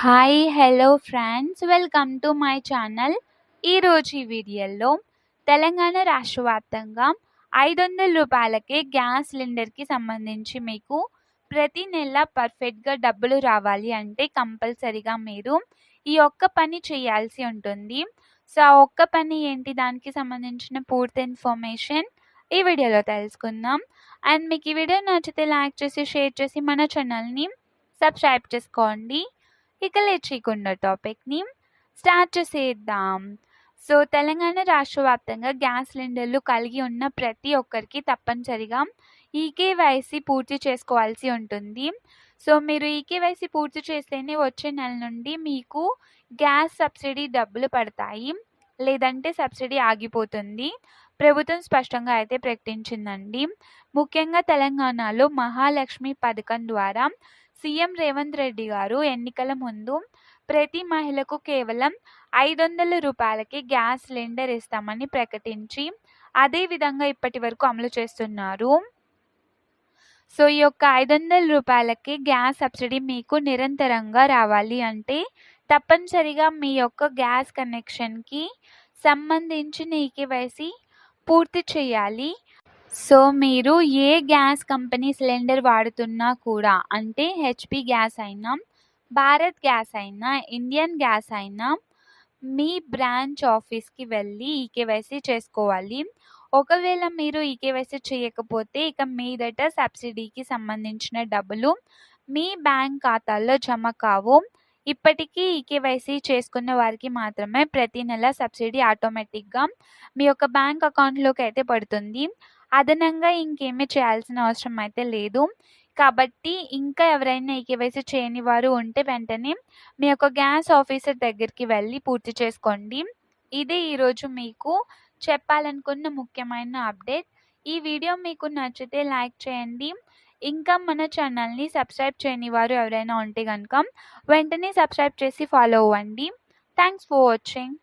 Hi hello friends welcome to my channel ఈరోజు ఈ వీడియోలో తెలంగాణ రాష్ట్ర వ్యాప్తంగా ఐదు వందల రూపాయలకే గ్యాస్ సిలిండర్కి సంబంధించి మీకు ప్రతి నెల పర్ఫెక్ట్గా డబ్బులు రావాలి అంటే కంపల్సరీగా మీరు ఈ ఒక్క పని చేయాల్సి ఉంటుంది. సో ఆ ఒక్క పని ఏంటి? దానికి సంబంధించిన పూర్తి ఇన్ఫర్మేషన్ ఈ వీడియోలో తెలుసుకుందాం. అండ్ మీకు ఈ వీడియో నచ్చితే లైక్ చేసి షేర్ చేసి మన ఛానల్ని సబ్స్క్రైబ్ చేసుకోండి. ఇక లేట్ టాపిక్ని స్టార్ట్ చేసేద్దాం. సో తెలంగాణ రాష్ట్ర వ్యాప్తంగా గ్యాస్ సిలిండర్లు కలిగి ఉన్న ప్రతి ఒక్కరికి తప్పనిసరిగా ఈకేవైసీ పూర్తి చేసుకోవాల్సి ఉంటుంది. సో మీరు ఈకేవైసీ పూర్తి చేస్తేనే వచ్చే నెల నుండి మీకు గ్యాస్ సబ్సిడీ డబ్బులు పడతాయి. లేదంటే సబ్సిడీ ఆగిపోతుంది. ప్రభుత్వం స్పష్టంగా అయితే ప్రకటించిందండి. ముఖ్యంగా తెలంగాణలో మహాలక్ష్మి పథకం ద్వారా సీఎం రేవంత్ రెడ్డి గారు ఎన్నికల ముందు ప్రతి మహిళకు కేవలం ఐదు వందల రూపాయలకి గ్యాస్ సిలిండర్ ఇస్తామని ప్రకటించి అదే విధంగా ఇప్పటి వరకు అమలు చేస్తున్నారు. సో ఈ యొక్క ఐదు వందల రూపాయలకి గ్యాస్ సబ్సిడీ మీకు నిరంతరంగా రావాలి అంటే తప్పనిసరిగా మీ యొక్క గ్యాస్ కనెక్షన్కి సంబంధించిన ఈకేవైసీ పూర్తి చేయాలి. సో మీరు ఏ గ్యాస్ కంపెనీ సిలిండర్ వాడుతున్నా కూడా అంటే హెచ్పి గ్యాస్ అయినా భారత్ గ్యాస్ అయినా ఇండియన్ గ్యాస్ అయినా మీ బ్రాంచ్ ఆఫీస్కి వెళ్ళి ఈకేవైసీ చేసుకోవాలి. ఒకవేళ మీరు ఈకేవైసీ చేయకపోతే ఇక మీదట సబ్సిడీకి సంబంధించిన డబ్బులు మీ బ్యాంక్ ఖాతాల్లో జమ కావు. ఇప్పటికీ ఈకేవైసీ చేసుకున్న వారికి మాత్రమే ప్రతి నెల సబ్సిడీ ఆటోమేటిక్గా మీ యొక్క బ్యాంక్ అకౌంట్లోకి అయితే పడుతుంది. అదనంగా ఇంకేమీ చేయాల్సిన అవసరం అయితే లేదు. కాబట్టి ఇంకా ఎవరైనా ఈ కేవైసీ చేయని వారు ఉంటే వెంటనే మీ యొక్క గ్యాస్ ఆఫీసర్ దగ్గరికి వెళ్ళి పూర్తి చేసుకోండి. ఇదే ఈరోజు మీకు చెప్పాలనుకున్న ముఖ్యమైన అప్డేట్. ఈ వీడియో మీకు నచ్చితే లైక్ చేయండి. ఇంకా మన ఛానల్ని సబ్స్క్రైబ్ చేయని వారు ఎవరైనా ఉంటే కనుక వెంటనే సబ్స్క్రైబ్ చేసి ఫాలో అవ్వండి. Thanks for watching